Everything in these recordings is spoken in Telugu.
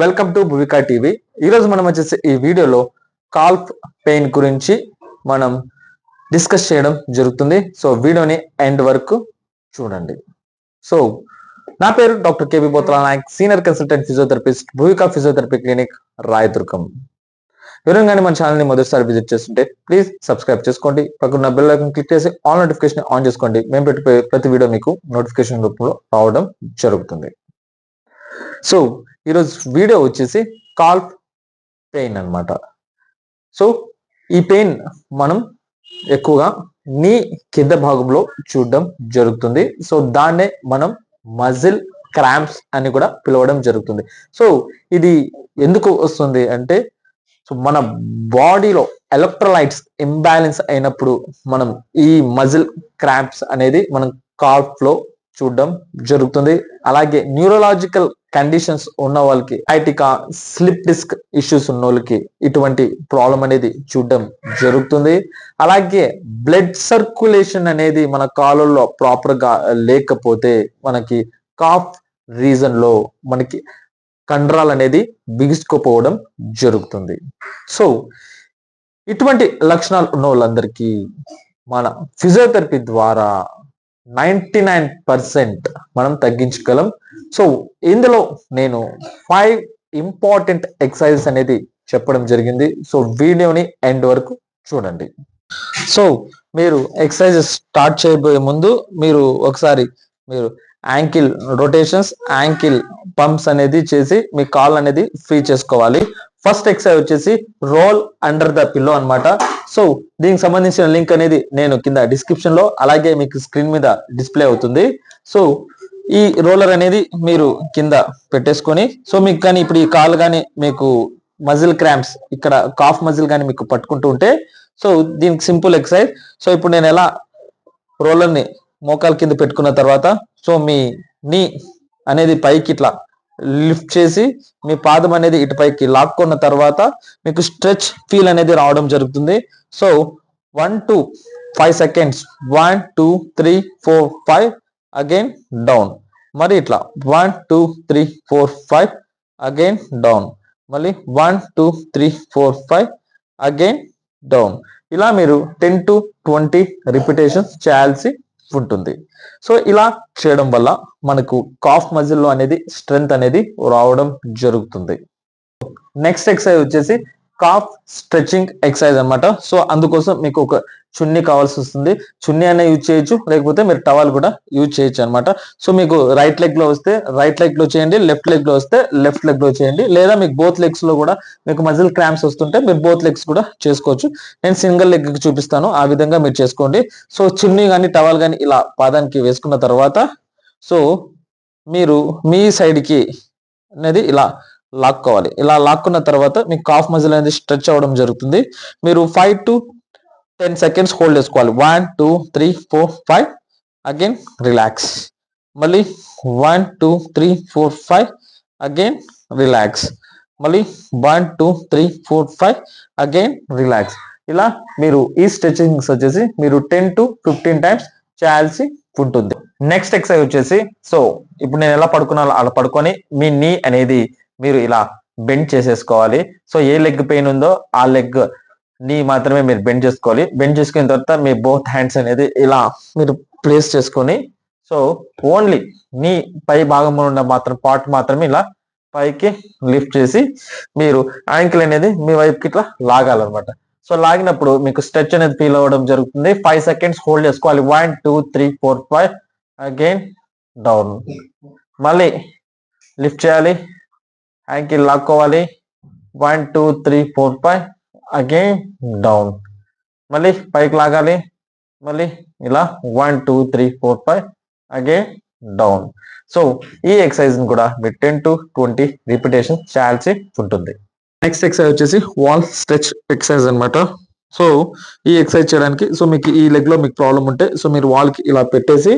Welcome to భువికా TV. ఈరోజు మనం వచ్చేసి ఈ వీడియోలో కాల్ఫ్ పెయిన్ గురించి మనం డిస్కస్ చేయడం జరుగుతుంది. సో వీడియోని ఎండ్ వరకు చూడండి. సో నా పేరు doctor KB Bothala Nayak senior consultant physiotherapist Bhuvika physiotherapy clinic Rayadurgam. వివరంగానే మన ఛానల్ని మొదటిసారి విజిట్ చేస్తుంటే ప్లీజ్ సబ్స్క్రైబ్ చేసుకోండి. పక్కన బెల్ ఐకన్ క్లిక్ చేసి ఆల్ నోటిఫికేషన్ ఆన్ చేసుకోండి. మేము పెట్టే ప్రతి వీడియో మీకు నోటిఫికేషన్ రూపంలో రావడం జరుగుతుంది. సో ఈరోజు వీడియో వచ్చేసి కాల్ప్ పెయిన్ అన్నమాట. సో ఈ పెయిన్ మనం ఎక్కువగా నీ కింద భాగంలో చూడడం జరుగుతుంది. సో దాన్నే మనం మజిల్ క్రాంప్స్ అని కూడా పిలవడం జరుగుతుంది. సో ఇది ఎందుకు వస్తుంది అంటే సో మన బాడీలో ఎలక్ట్రోలైట్స్ ఇంబ్యాలెన్స్ అయినప్పుడు మనం ఈ మజిల్ క్రాంప్స్ అనేది మనం కాల్ఫ్లో చూడడం జరుగుతుంది. అలాగే న్యూరలాజికల్ కండిషన్స్ ఉన్న వాళ్ళకి ఐటికా స్లిప్ డిస్క్ ఇష్యూస్ ఉన్న వాళ్ళకి ఇటువంటి ప్రాబ్లం అనేది చూడడం జరుగుతుంది. అలాగే బ్లడ్ సర్క్యులేషన్ అనేది మన కాలుల్లో ప్రాపర్గా లేకపోతే మనకి కాఫ్ రీజన్లో మనకి కండరాలు అనేది బిగుసుకుపోవడం జరుగుతుంది. సో ఇటువంటి లక్షణాలు ఉన్న వాళ్ళందరికీ మన ఫిజియోథెరపీ ద్వారా నైంటీ నైన్ పర్సెంట్ మనం తగ్గించగలం. సో ఇందులో నేను ఫైవ్ ఇంపార్టెంట్ ఎక్సర్సైజెస్ అనేది చెప్పడం జరిగింది. సో వీడియోని ఎండ్ వరకు చూడండి. సో మీరు ఎక్సర్సైజెస్ స్టార్ట్ చేయబోయే ముందు మీరు ఒకసారి మీరు యాంకిల్ రొటేషన్స్ యాంకిల్ పంప్స్ అనేది చేసి మీ కాల్ అనేది ఫ్రీ చేసుకోవాలి. ఫస్ట్ ఎక్సైజ్ వచ్చేసి రోల్ అండర్ ద పిల్లో అనమాట సో దీనికి సంబంధించిన లింక్ అనేది నేను కింద డిస్క్రిప్షన్లో అలాగే మీకు స్క్రీన్ మీద డిస్ప్లే అవుతుంది. సో ఈ రోలర్ అనేది మీరు కింద పెట్టేసుకొని సో మీకు కానీ ఇప్పుడు ఈ కాల్ కానీ మీకు మజిల్ క్రాంప్స్ ఇక్కడ కాఫ్ మజిల్ కానీ మీకు పట్టుకుంటూ ఉంటే సో దీనికి సింపుల్ ఎక్సర్సైజ్ సో ఇప్పుడు నేను ఎలా రోలర్ని మోకాల కింద పెట్టుకున్న తర్వాత సో మీ నీ అనేది పైకి ఇట్లా లిఫ్ట్ చేసి మీ పాదం అనేది ఇటుపైకి లాక్కున్న తర్వాత మీకు స్ట్రెచ్ ఫీల్ అనేది రావడం జరుగుతుంది. So one to five seconds one two three four five again down మరి ఇట్లా. One two three four five again down మళ్ళీ one two three four five again down ఇలా మీరు టెన్ టు ట్వంటీ రిపిటేషన్స్ చేయాల్సి ఉంటుంది. సో ఇలా చేయడం వల్ల మనకు కాఫ్ మజిల్లో అనేది స్ట్రెంగ్త్ అనేది రావడం జరుగుతుంది. నెక్స్ట్ ఎక్సర్సైజ్ వచ్చేసి కాఫ్ స్ట్రెచింగ్ ఎక్సర్సైజ్ అనమాట సో అందుకోసం మీకు ఒక చున్నీ కావాల్సి వస్తుంది. చున్నీ అయినా యూజ్ చేయొచ్చు. లేకపోతే మీరు టవల్ కూడా యూజ్ చేయొచ్చు అనమాట సో మీకు రైట్ లెగ్లో వస్తే రైట్ లెగ్లో చేయండి. లెఫ్ట్ లెగ్లో వస్తే లెఫ్ట్ లెగ్లో చేయండి. లేదా మీకు బోత్ లెగ్స్లో కూడా మీకు మజిల్ క్రామ్స్ వస్తుంటే మీరు బోత్ లెగ్స్ కూడా చేసుకోవచ్చు. నేను సింగిల్ లెగ్ చూపిస్తాను. ఆ విధంగా మీరు చేసుకోండి. సో చున్నీ కానీ టవల్ కానీ ఇలా పాదానికి వేసుకున్న తర్వాత సో మీరు మీ సైడ్కి అనేది ఇలా లాక్కోవాలి. ఇలా లాక్కున్న తర్వాత మీకు కాఫ్ మజిల్ అనేది స్ట్రెచ్ అవ్వడం జరుగుతుంది. మీరు five to ten seconds hold చేసుకోవాలి. One two three four five again relax మళ్ళీ one two three four five again relax మళ్ళీ one two three four five again relax ఇలా మీరు ఈ స్ట్రెచింగ్స్ వచ్చేసి మీరు టెన్ టు ఫిఫ్టీన్ టైమ్స్ చేయాల్సి ఉంటుంది. నెక్స్ట్ ఎక్సర్సైజ్ వచ్చేసి సో ఇప్పుడు నేను ఎలా పడుకున్నాను అలా పడుకొని మీ నీ అనేది మీరు ఇలా బెండ్ చేసేసుకోవాలి. సో ఏ లెగ్ పెయిన్ ఉందో ఆ లెగ్ నీ మాత్రమే మీరు బెండ్ చేసుకోవాలి. బెండ్ చేసుకున్న తర్వాత మీ బోత్ హ్యాండ్స్ అనేది ఇలా మీరు ప్లేస్ చేసుకొని సో ఓన్లీ నీ పై భాగంలో ఉన్న మాత్రం పార్ట్ మాత్రమే ఇలా పైకి లిఫ్ట్ చేసి మీరు యాంకిల్ అనేది మీ వైపుకి ఇట్లా లాగాలన్నమాట. సో లాగినప్పుడు మీకు స్ట్రెచ్ అనేది ఫీల్ అవ్వడం జరుగుతుంది. ఫైవ్ సెకండ్స్ హోల్డ్ చేసుకోవాలి. One two three four five again down మళ్ళీ లిఫ్ట్ చేయాలి. యాంకిల్ లాక్కోవాలి one two three four five again down మళ్ళీ పైకి లాగాలి. మళ్ళీ ఇలా one two three four five again down so ఈ ఎక్సర్సైజ్ని కూడా మీరు టెన్ టు ట్వంటీ రిపిటేషన్ చేయాల్సి ఉంటుంది. నెక్స్ట్ ఎక్సర్సైజ్ వచ్చేసి వాల్ స్ట్రెచ్ ఎక్సర్సైజ్ అన్నమాట. సో ఈ ఎక్సర్సైజ్ చేయడానికి సో మీకు ఈ లెగ్లో మీకు ప్రాబ్లం ఉంటే సో మీరు వాల్కి ఇలా పెట్టేసి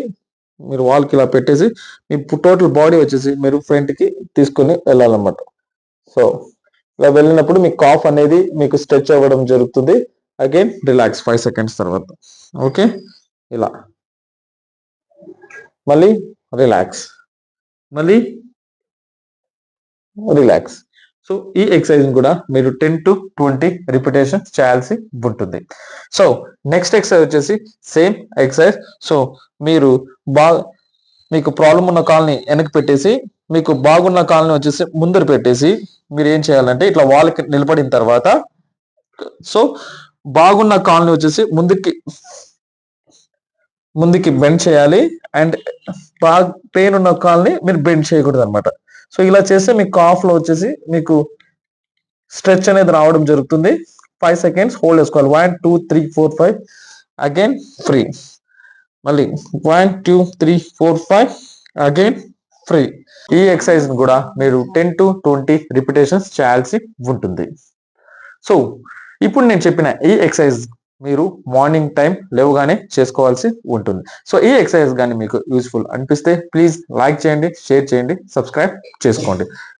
మీరు వాల్కి ఇలా పెట్టేసి మీ టోటల్ బాడీ వచ్చేసి మీరు ఫ్రంట్కి తీసుకుని వెళ్ళాలన్నమాట. సో ఇలా వెళ్ళినప్పుడు మీ కాఫ్ అనేది మీకు స్ట్రెచ్ అవ్వడం జరుగుతుంది. అగైన్ రిలాక్స్ ఫైవ్ సెకండ్స్ తర్వాత. ఓకే ఇలా. మళ్ళీ రిలాక్స్ మళ్ళీ రిలాక్స్ సో ఈ ఎక్సర్సైజ్ కూడా మీరు టెన్ టు ట్వంటీ రిపిటేషన్ చేయాల్సి ఉంటుంది. సో నెక్స్ట్ ఎక్సర్సైజ్ వచ్చేసి సేమ్ ఎక్సర్సైజ్ సో మీరు బాగా మీకు ప్రాబ్లం ఉన్న కాల్ని వెనక్కి పెట్టేసి మీకు బాగున్న కాల్ని వచ్చేసి ముందర పెట్టేసి మీరు ఏం చేయాలంటే ఇట్లా వాళ్ళకి నిలబడిన తర్వాత సో బాగున్న కాల్ని వచ్చేసి ముందుకి ముందుకి బెండ్ చేయాలి అండ్ బాగా పెయిన్ ఉన్న కాల్ని మీరు బెండ్ చేయకూడదు అనమాట సో ఇలా చేస్తే మీ కాఫ్లో వచ్చేసి మీకు స్ట్రెచ్ అనేది రావడం జరుగుతుంది. ఫైవ్ సెకండ్స్ హోల్డ్ చేసుకోవాలి. One two three four five again free మళ్ళీ one two three four five again free ఈ ఎక్సర్సైజ్ కూడా మీరు టెన్ టు ట్వంటీ రిపిటేషన్స్ చేయాల్సి ఉంటుంది. సో ఇప్పుడు నేను చెప్పిన ఈ ఎక్సర్సైజ్ మీరు మార్నింగ్ టైం లేవగానే చేసుకోవాల్సి ఉంటుంది. సో ఈ ఎక్సర్సైజ్ కానీ మీకు యూస్ఫుల్ అనిపిస్తే ప్లీజ్ లైక్ చేయండి షేర్ చేయండి సబ్స్క్రైబ్ చేసుకోండి.